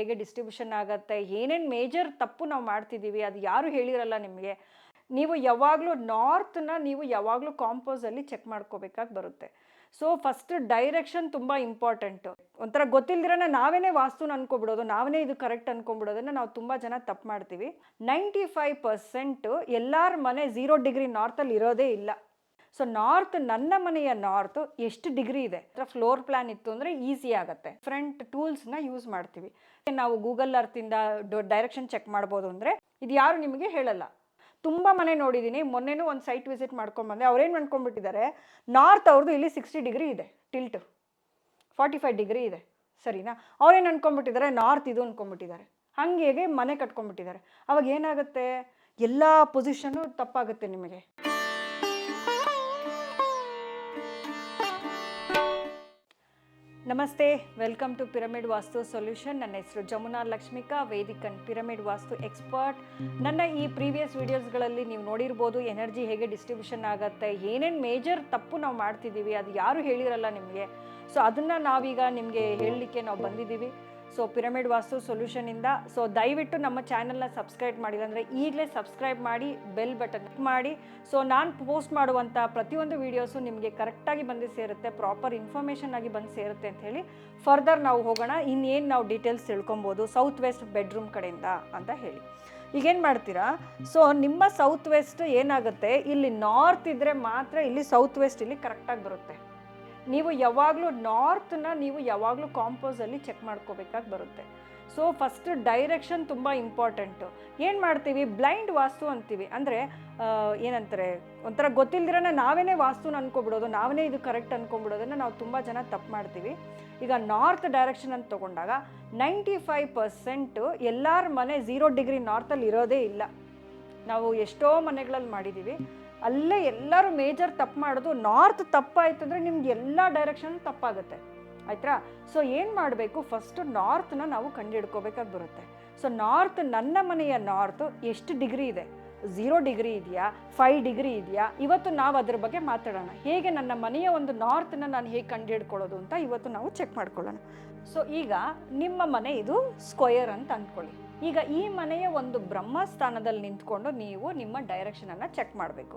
ಹೇಗೆ ಡಿಸ್ಟ್ರಿಬ್ಯೂಷನ್ ಆಗುತ್ತೆ, ಏನೇನು ಮೇಜರ್ ತಪ್ಪು ನಾವು ಮಾಡ್ತಿದ್ದೀವಿ ಅದು ಯಾರು ಹೇಳಿರಲ್ಲ ನಿಮಗೆ? ನೀವು ಯಾವಾಗಲೂ ನಾರ್ತ್ನ ನೀವು ಯಾವಾಗಲೂ ಕಾಂಪೋಸಲ್ಲಿ ಚೆಕ್ ಮಾಡ್ಕೋಬೇಕಾಗಿ ಬರುತ್ತೆ. ಸೊ ಫಸ್ಟ್ ಡೈರೆಕ್ಷನ್ ತುಂಬ ಇಂಪಾರ್ಟೆಂಟು ಒಂಥರ ಗೊತ್ತಿಲ್ದಿರೋನ ನಾವೇನೇ ವಾಸ್ತುನ ಅನ್ಕೊಬಿಡೋದು ನಾವೇ ಇದು ಕರೆಕ್ಟ್ ಅನ್ಕೊಂಬಿಡೋದನ್ನು ನಾವು ತುಂಬ ಜನ ತಪ್ಪು ಮಾಡ್ತೀವಿ. ನೈಂಟಿ ಫೈವ್ ಪರ್ಸೆಂಟು ಎಲ್ಲರ ಮನೆ ಝೀರೋ ಡಿಗ್ರಿ ನಾರ್ತಲ್ಲಿ ಇರೋದೇ ಇಲ್ಲ. ಸೊ ನಾರ್ತ್ ನನ್ನ ಮನೆಯ ನಾರ್ತ್ ಎಷ್ಟು ಡಿಗ್ರಿ ಇದೆ? ಫ್ಲೋರ್ ಪ್ಲಾನ್ ಇತ್ತು ಅಂದರೆ ಈಸಿ ಆಗುತ್ತೆ. ಫ್ರಂಟ್ ಟೂಲ್ಸ್ನ ಯೂಸ್ ಮಾಡ್ತೀವಿ. ನಾವು ಗೂಗಲ್ ಅರ್ತಿಂದ ಡೈರೆಕ್ಷನ್ ಚೆಕ್ ಮಾಡ್ಬೋದು ಅಂದರೆ ಇದು ಯಾರು ನಿಮಗೆ ಹೇಳಲ್ಲ. ತುಂಬ ಮನೆ ನೋಡಿದ್ದೀನಿ ಮೊನ್ನೆನೂ ಒಂದು ಸೈಟ್ ವಿಸಿಟ್ ಮಾಡ್ಕೊಂಬಂದೆ ಅವ್ರೇನು ಮಾಡ್ಕೊಂಡ್ಬಿಟ್ಟಿದ್ದಾರೆ ನಾರ್ತ್ ಅವ್ರದ್ದು ಇಲ್ಲಿ ಸಿಕ್ಸ್ಟಿ ಡಿಗ್ರಿ ಇದೆ ಟಿಲ್ಟ್ ಫಾರ್ಟಿ ಫೈವ್ ಡಿಗ್ರಿ ಇದೆ. ಸರಿನಾ? ಅವ್ರೇನು ಅಂದ್ಕೊಂಬಿಟ್ಟಿದ್ದಾರೆ ನಾರ್ತ್ ಇದು ಅಂದ್ಕೊಂಬಿಟ್ಟಿದ್ದಾರೆ ಹಂಗೆ ಮನೆ ಕಟ್ಕೊಂಡ್ಬಿಟ್ಟಿದ್ದಾರೆ. ಅವಾಗ ಏನಾಗುತ್ತೆ? ಎಲ್ಲ ಪೊಸಿಷನು ತಪ್ಪಾಗುತ್ತೆ ನಿಮಗೆ. ನಮಸ್ತೆ welcome to pyramid vastu solution ನನ್ನ ಹೆಸರು ಜಮುನಾ ಲಕ್ಷ್ಮಿಕಾ ವೇದಿಕನ್ ಪಿರಮಿಡ್ ವಾಸ್ತು ಎಕ್ಸ್ಪರ್ಟ್ ನನ್ನ ಈ ಪ್ರೀವಿಯಸ್ ವೀಡಿಯೋಸ್ಗಳಲ್ಲಿ ನೀವು ನೋಡಿರ್ಬೋದು ಎನರ್ಜಿ ಹೇಗೆ ಡಿಸ್ಟ್ರಿಬ್ಯೂಷನ್ ಆಗುತ್ತೆ, ಏನೇನು ಮೇಜರ್ ತಪ್ಪು ನಾವು ಮಾಡ್ತಿದ್ದೀವಿ, ಅದು ಯಾರು ಹೇಳಿರಲ್ಲ ನಿಮಗೆ? ಸೊ ಅದನ್ನು ನಾವೀಗ ನಿಮಗೆ ಹೇಳಲಿಕ್ಕೆ ನಾವು ಬಂದಿದ್ದೀವಿ. ಸೊ ಪಿರಮಿಡ್ ವಾಸ್ತು ಸೊಲ್ಯೂಷನಿಂದ ಸೊ ದಯವಿಟ್ಟು ನಮ್ಮ ಚಾನಲ್ನ ಸಬ್ಸ್ಕ್ರೈಬ್ ಮಾಡಿಲ್ಲ ಅಂದರೆ ಈಗಲೇ ಸಬ್ಸ್ಕ್ರೈಬ್ ಮಾಡಿ ಬೆಲ್ ಬಟನ್ ಮಾಡಿ. ಸೊ ನಾನು ಪೋಸ್ಟ್ ಮಾಡುವಂಥ ಪ್ರತಿಯೊಂದು ವೀಡಿಯೋಸು ನಿಮಗೆ ಕರೆಕ್ಟಾಗಿ ಬಂದು ಸೇರುತ್ತೆ ಪ್ರಾಪರ್ ಇನ್ಫಾರ್ಮೇಷನ್ ಆಗಿ ಬಂದು ಸೇರುತ್ತೆ ಅಂತ ಹೇಳಿ ಫರ್ದರ್ ನಾವು ಹೋಗೋಣ. ಇನ್ನೇನು ನಾವು ಡೀಟೇಲ್ಸ್ ತಿಳ್ಕೊಬೋದು ಸೌತ್ ವೆಸ್ಟ್ ಬೆಡ್ರೂಮ್ ಕಡೆಯಿಂದ ಅಂತ ಹೇಳಿ. ಈಗೇನು ಮಾಡ್ತೀರಾ? ಸೊ ನಿಮ್ಮ ಸೌತ್ ವೆಸ್ಟ್ ಏನಾಗುತ್ತೆ? ಇಲ್ಲಿ ನಾರ್ತ್ ಇದ್ದರೆ ಮಾತ್ರ ಇಲ್ಲಿ ಸೌತ್ ವೆಸ್ಟ್ ಇಲ್ಲಿ ಕರೆಕ್ಟಾಗಿ ಬರುತ್ತೆ. ನೀವು ಯಾವಾಗಲೂ ನಾರ್ತ್ನ ನೀವು ಯಾವಾಗಲೂ ಕಾಂಪೋಸಲ್ಲಿ ಚೆಕ್ ಮಾಡ್ಕೋಬೇಕಾಗಿ ಬರುತ್ತೆ. ಸೊ ಫಸ್ಟ್ ಡೈರೆಕ್ಷನ್ ತುಂಬ ಇಂಪಾರ್ಟೆಂಟು ಏನು ಮಾಡ್ತೀವಿ? ಬ್ಲೈಂಡ್ ವಾಸ್ತು ಅಂತೀವಿ. ಅಂದರೆ ಏನಂತಾರೆ? ಒಂಥರ ಗೊತ್ತಿಲ್ದಿರನ ನಾವೇ ವಾಸ್ತುನ ಅನ್ಕೊಬಿಡೋದು ನಾವೇ ಇದು ಕರೆಕ್ಟ್ ಅನ್ಕೊಂಬಿಡೋದನ್ನು ನಾವು ತುಂಬ ಜನ ತಪ್ಪು ಮಾಡ್ತೀವಿ. ಈಗ ನಾರ್ತ್ ಡೈರೆಕ್ಷನ್ ಅಂತ ತೊಗೊಂಡಾಗ ನೈಂಟಿ ಫೈವ್ ಪರ್ಸೆಂಟು ಎಲ್ಲರ ಮನೆ ಝೀರೋ ಡಿಗ್ರಿ ನಾರ್ತಲ್ಲಿ ಇರೋದೇ ಇಲ್ಲ. ನಾವು ಎಷ್ಟೋ ಮನೆಗಳಲ್ಲಿ ಮಾಡಿದ್ದೀವಿ ಅಲ್ಲೇ ಎಲ್ಲರೂ ಮೇಜರ್ ತಪ್ಪು ಮಾಡೋದು ನಾರ್ತ್ ತಪ್ಪಾಯಿತು ಅಂದರೆ ನಿಮ್ಗೆ ಎಲ್ಲ ಡೈರೆಕ್ಷನ್ ತಪ್ಪಾಗುತ್ತೆ. ಆಯ್ತಾ? ಸೊ ಏನು ಮಾಡಬೇಕು? ಫಸ್ಟು ನಾರ್ತನ್ನ ನಾವು ಕಂಡುಹಿಡ್ಕೋಬೇಕಾಗಿ ಬರುತ್ತೆ. ಸೊ ನಾರ್ತ್ ನನ್ನ ಮನೆಯ ನಾರ್ತ್ ಎಷ್ಟು ಡಿಗ್ರಿ ಇದೆ? ಝೀರೋ ಡಿಗ್ರಿ ಇದೆಯಾ? ಫೈವ್ ಡಿಗ್ರಿ ಇದೆಯಾ? ಇವತ್ತು ನಾವು ಅದ್ರ ಬಗ್ಗೆ ಮಾತಾಡೋಣ. ಹೇಗೆ ನನ್ನ ಮನೆಯ ಒಂದು ನಾರ್ತನ್ನ ನಾನು ಹೇಗೆ ಕಂಡುಹಿಡ್ಕೊಳ್ಳೋದು ಅಂತ ಇವತ್ತು ನಾವು ಚೆಕ್ ಮಾಡ್ಕೊಳ್ಳೋಣ. ಸೊ ಈಗ ನಿಮ್ಮ ಮನೆ ಇದು ಸ್ಕ್ವಯರ್ ಅಂತ ಅಂದ್ಕೊಳ್ಳಿ. ಈಗ ಈ ಮನೆಯ ಒಂದು ಬ್ರಹ್ಮಸ್ಥಾನದಲ್ಲಿ ನಿಂತ್ಕೊಂಡು ನೀವು ನಿಮ್ಮ ಡೈರೆಕ್ಷನನ್ನು ಚೆಕ್ ಮಾಡಬೇಕು.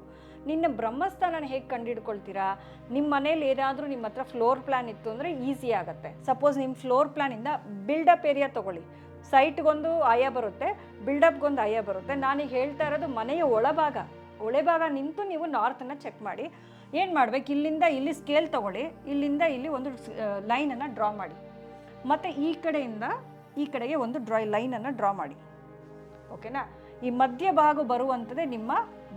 ನಿನ್ನ ಬ್ರಹ್ಮಸ್ಥಾನನ ಹೇಗೆ ಕಂಡುಹಿಡ್ಕೊಳ್ತೀರಾ ನಿಮ್ಮ ಮನೇಲಿ ಏನಾದರೂ ನಿಮ್ಮ ಹತ್ರ ಫ್ಲೋರ್ ಪ್ಲ್ಯಾನ್ ಇತ್ತು ಅಂದರೆ ಈಸಿ ಆಗುತ್ತೆ. ಸಪೋಸ್ ನಿಮ್ಮ ಫ್ಲೋರ್ ಪ್ಲ್ಯಾನಿಂದ ಬಿಲ್ಡಪ್ ಏರಿಯಾ ತೊಗೊಳ್ಳಿ. ಸೈಟ್ಗೊಂದು ಆಯ ಬರುತ್ತೆ ಬಿಲ್ಡಪ್ಗೊಂದು ಆಯ ಬರುತ್ತೆ. ನಾನೀಗ ಹೇಳ್ತಾ ಇರೋದು ಮನೆಯ ಒಳಭಾಗ. ಒಳಭಾಗ ನಿಂತು ನೀವು ನಾರ್ತನ್ನು ಚೆಕ್ ಮಾಡಿ. ಏನು ಮಾಡಬೇಕು? ಇಲ್ಲಿಂದ ಇಲ್ಲಿ ಸ್ಕೇಲ್ ತೊಗೊಳ್ಳಿ. ಇಲ್ಲಿಂದ ಇಲ್ಲಿ ಒಂದು ಲೈನನ್ನು ಡ್ರಾ ಮಾಡಿ. ಮತ್ತು ಈ ಕಡೆಯಿಂದ ಈ ಕಡೆಗೆ ಒಂದು ಡ್ರಾಯ್ ಲೈನನ್ನು ಡ್ರಾ ಮಾಡಿ. ಓಕೆನಾ ಈ ಮಧ್ಯಭಾಗ ಬರುವಂಥದ್ದೇ ನಿಮ್ಮ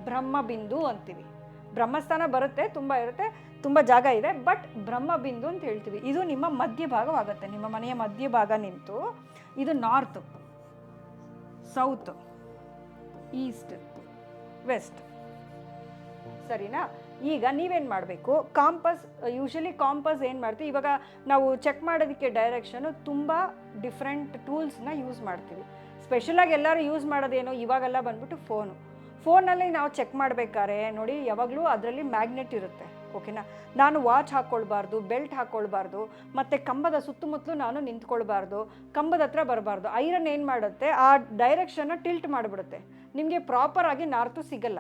ಬ್ರಹ್ಮಬಿಂದು ಅಂತೀವಿ. ಬ್ರಹ್ಮಸ್ಥಾನ ಬರುತ್ತೆ, ತುಂಬ ಇರುತ್ತೆ, ತುಂಬ ಜಾಗ ಇದೆ ಬಟ್ ಬ್ರಹ್ಮಬಿಂದು ಅಂತ ಹೇಳ್ತೀವಿ. ಇದು ನಿಮ್ಮ ಮಧ್ಯಭಾಗವಾಗುತ್ತೆ ನಿಮ್ಮ ಮನೆಯ ಮಧ್ಯಭಾಗ ನಿಂತು ಇದು ನಾರ್ತ್ ಸೌತ್ ಈಸ್ಟ್ ವೆಸ್ಟ್ ಸರಿನಾ? ಈಗ ನೀವೇನು ಮಾಡಬೇಕು? ಕಾಂಪಸ್ ಯೂಶಲಿ ಕಾಂಪಸ್ ಏನು ಮಾಡ್ತೀವಿ? ಇವಾಗ ನಾವು ಚೆಕ್ ಮಾಡೋದಕ್ಕೆ ಡೈರೆಕ್ಷನು ತುಂಬ ಡಿಫ್ರೆಂಟ್ ಟೂಲ್ಸ್ನ ಯೂಸ್ ಮಾಡ್ತೀವಿ. ಸ್ಪೆಷಲಾಗಿ ಎಲ್ಲರೂ ಯೂಸ್ ಮಾಡೋದೇನು? ಇವಾಗೆಲ್ಲ ಬಂದ್ಬಿಟ್ಟು ಫೋನು ಫೋನಲ್ಲಿ ನಾವು ಚೆಕ್ ಮಾಡಬೇಕಾದ್ರೆ ನೋಡಿ ಯಾವಾಗಲೂ ಅದರಲ್ಲಿ ಮ್ಯಾಗ್ನೆಟ್ ಇರುತ್ತೆ. ಓಕೆನಾ ನಾನು ವಾಚ್ ಹಾಕ್ಕೊಳ್ಬಾರ್ದು ಬೆಲ್ಟ್ ಹಾಕ್ಕೊಳ್ಬಾರ್ದು ಮತ್ತು ಕಂಬದ ಸುತ್ತಮುತ್ತಲೂ ನಾನು ನಿಂತ್ಕೊಳ್ಬಾರ್ದು, ಕಂಬದ ಹತ್ರ ಬರಬಾರ್ದು. ಐರನ್ ಏನು ಮಾಡುತ್ತೆ? ಆ ಡೈರೆಕ್ಷನ್ನ ಟಿಲ್ಟ್ ಮಾಡಿಬಿಡುತ್ತೆ. ನಿಮಗೆ ಪ್ರಾಪರಾಗಿ ನಾರ್ತು ಸಿಗಲ್ಲ.